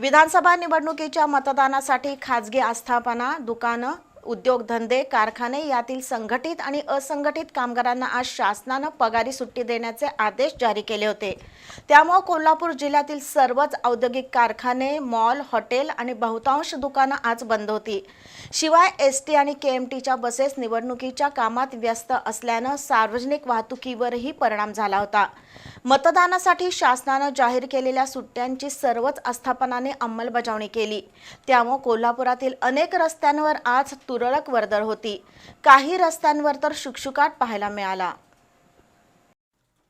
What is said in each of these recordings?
विधानसभा निवडणुकीच्या मतदानासाठी खाजगी आस्थापना दुकानं उद्योगधंदे कारखाने यातील संघटित आणि असंघटित कामगारांना आज शासनानं पगारी सुट्टी देण्याचे आदेश जारी केले होते. त्यामुळे कोल्हापूर जिल्ह्यातील सर्वच औद्योगिक कारखाने मॉल हॉटेल आणि बहुतांश दुकानं आज बंद होती. शिवाय एस टी आणि के एम टीच्या बसेस निवडणुकीच्या कामात व्यस्त असल्यानं सार्वजनिक वाहतुकीवरही परिणाम झाला होता. मतदानासाठी शासनानं जाहीर केलेल्या सुट्ट्यांची सर्वच आस्थापनाने अंमलबजावणी केली. त्यामुळे कोल्हापुरातील अनेक रस्त्यांवर आज तुरळक वर्दळ होती. काही रस्त्यांवर तर शुकशुकाट पाहायला मिळाला.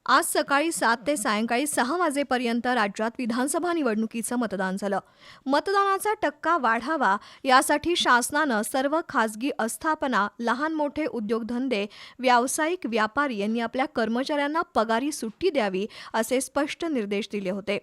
आज सकाळी सात ते सायंकाळी सहा वाजेपर्यंत राज्यात विधानसभा निवडणुकीचं मतदान झालं. मतदानाचा टक्का वाढावा यासाठी शासनानं सर्व खासगी आस्थापना लहान मोठे उद्योगधंदे व्यावसायिक व्यापारी यांनी आपल्या कर्मचाऱ्यांना पगारी सुट्टी द्यावी असे स्पष्ट निर्देश दिले होते.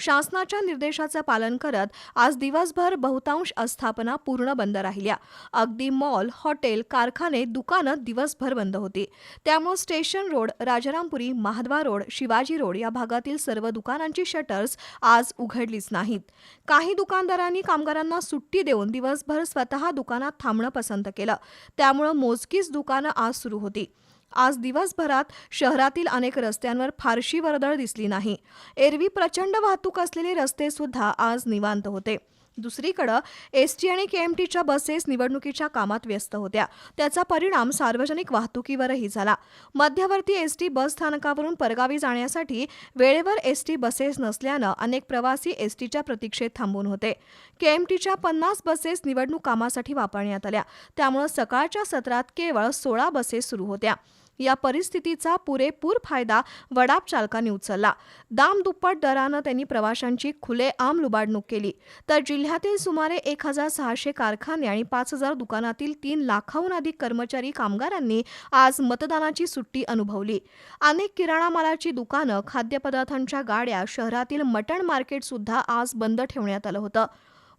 शासनाच्या निर्देशाचं पालन करत आज दिवसभर बहुतांश आस्थापना पूर्ण बंद राहिल्या. अगदी मॉल हॉटेल कारखाने दुकानं दिवसभर बंद होती. त्यामुळे station road Rajarampuri Mahadwar road Shivaji road या भागातील सर्व दुकानांची शटर्स आज उघडलीच नाहीत. काही दुकानदारांनी कामगारांना सुट्टी देऊन दिवसभर स्वतः दुकानात थांबणं पसंत केलं. त्यामुळं मोजकीच दुकानं आज सुरू होती. आज दिवसभरात शहरातील अनेक रस्त्यांवर फारशी वर्दळ दिसली नाही. एरवी प्रचंड वाहतूक असलेले रस्ते सुद्धा आज निवांत होते. दुसरीकडं एसटी आणि केएमटीच्या बसेस निवडणुकीच्या कामात व्यस्त होत्या. त्याचा परिणाम सार्वजनिक वाहतुकीवरही झाला. मध्यवर्ती एस टी बस स्थानकावरून परगावी जाण्यासाठी वेळेवर एस टी बसेस नसल्यानं अनेक प्रवासी एसटीच्या प्रतीक्षेत थांबून होते. के एम टीच्या पन्नास बसेस निवडणूक कामासाठी वापरण्यात आल्या. त्यामुळे सकाळच्या सत्रात केवळ सोळा बसेस सुरू होत्या. या परिस्थितीचा पुरेपूर फायदा वडाप चालकांनी उचलला. दाम दुप्पट दरानं त्यांनी प्रवाशांची खुलेआम लुबाडणूक केली. तर जिल्ह्यातील सुमारे एक हजार सहाशे कारखाने आणि पाच हजार दुकानातील तीन लाखाहून अधिक कर्मचारी कामगारांनी आज मतदानाची सुट्टी अनुभवली. अनेक किराणा मालाची दुकानं खाद्यपदार्थांच्या गाड्या शहरातील मटण मार्केट सुद्धा आज बंद ठेवण्यात आलं होतं.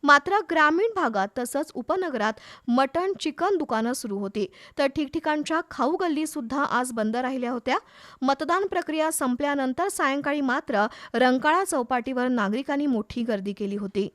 मात्र ग्रामीण भागात तसंच उपनगरात मटण चिकन दुकानं सुरू होती. तर ठिकठिकाणच्या खाऊ गल्ली सुद्धा आज बंद राहिल्या होत्या. मतदान प्रक्रिया संपल्यानंतर सायंकाळी मात्र रंकाळा चौपाटीवर नागरिकांनी मोठी गर्दी केली होती.